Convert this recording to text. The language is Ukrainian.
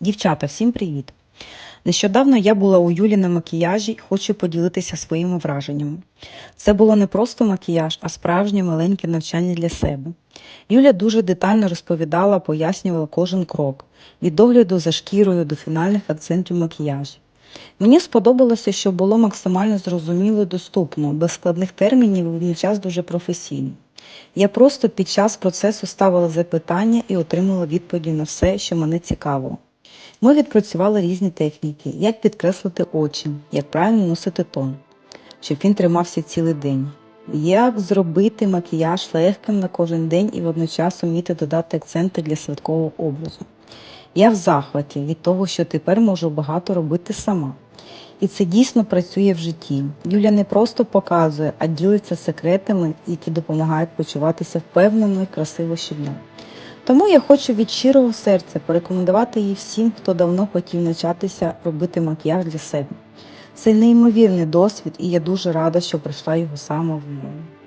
Дівчата, всім привіт! Нещодавно я була у Юлі на макіяжі хочу поділитися своїми враженнями. Це було не просто макіяж, а справжнє маленьке навчання для себе. Юля дуже детально розповідала, пояснювала кожен крок від догляду за шкірою до фінальних акцентів макіяжу. Мені сподобалося, що було максимально зрозуміло і доступно, без складних термінів і водночас дуже професійно. Я просто під час процесу ставила запитання і отримала відповіді на все, що мене цікавило. Ми відпрацювали різні техніки, як підкреслити очі, як правильно носити тон, щоб він тримався цілий день. Як зробити макіяж легким на кожен день і водночас вміти додати акценти для святкового образу. Я в захваті від того, що тепер можу багато робити сама. І це дійсно працює в житті. Юля не просто показує, а ділиться секретами, які допомагають почуватися впевнено і красиво щодня. Тому я хочу від щирого серця порекомендувати її всім, хто давно хотів навчатися робити макіяж для себе. Це неймовірний досвід, і я дуже рада, що прийшла його саме в мене.